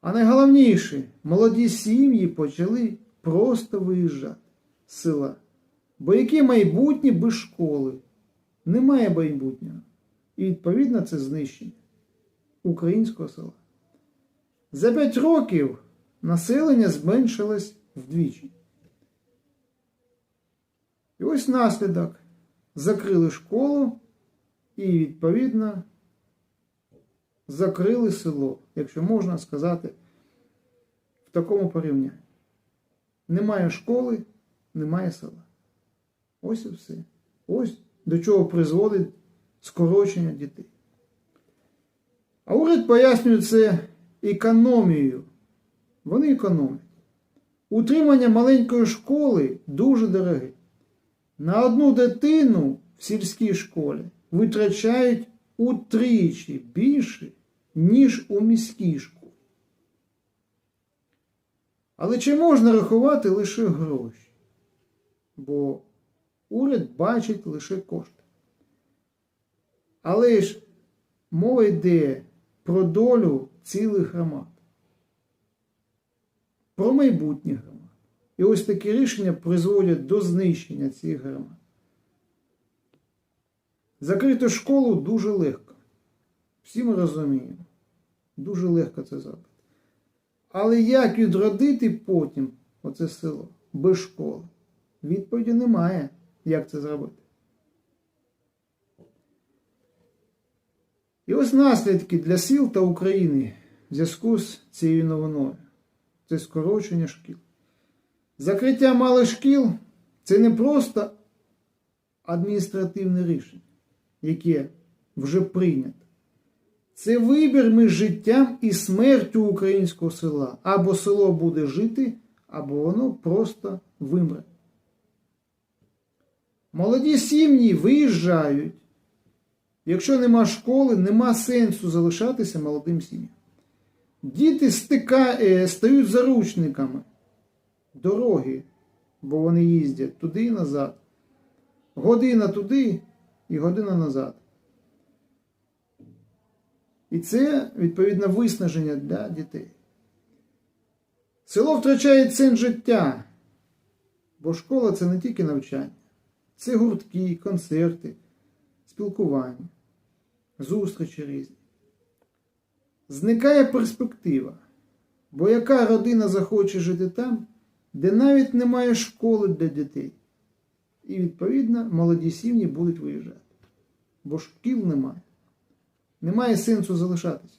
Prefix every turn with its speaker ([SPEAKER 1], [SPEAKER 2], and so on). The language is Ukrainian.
[SPEAKER 1] А найголовніше, молоді сім'ї почали просто виїжджати з села. Бо яке майбутнє без школи? Немає майбутнього. І відповідно це знищення українського села. За 5 років населення зменшилось вдвічі. І ось наслідок. Закрили школу і, відповідно, закрили село, якщо можна сказати, в такому порівнянні. Немає школи, немає села. Ось і все. Ось до чого призводить скорочення дітей. А уряд пояснює це економією. Вони економять. Утримання маленької школи дуже дороге. На одну дитину в сільській школі витрачають утричі більше, ніж у міській школі. Але чи можна рахувати лише гроші? Бо уряд бачить лише кошти. Але ж мова йде про долю цілих громад, про майбутнє громад. І ось такі рішення призводять до знищення цих громад. Закрити школу дуже легко. Всі ми розуміємо. Дуже легко це зробити. Але як відродити потім оце село без школи? Відповіді немає, як це зробити. І ось наслідки для сіл та України в зв'язку з цією новиною. Це скорочення шкіл. Закриття малих шкіл це не просто адміністративне рішення, яке вже прийнято. Це вибір між життям і смертю українського села. Або село буде жити, або воно просто вимре. Молоді сім'ї виїжджають. Якщо нема школи, нема сенсу залишатися молодим сім'ям. Діти стика, е, стають заручниками дороги, бо вони їздять туди і назад. Година туди і година назад. І це, відповідно, виснаження для дітей. Село втрачає сенс життя, бо школа це не тільки навчання, це гуртки, концерти, спілкування, зустрічі різні. Зникає перспектива, бо яка родина захоче жити там, де навіть немає школи для дітей. І, відповідно, молоді сім'ї будуть виїжджати, бо шкіл немає. Немає сенсу залишатися.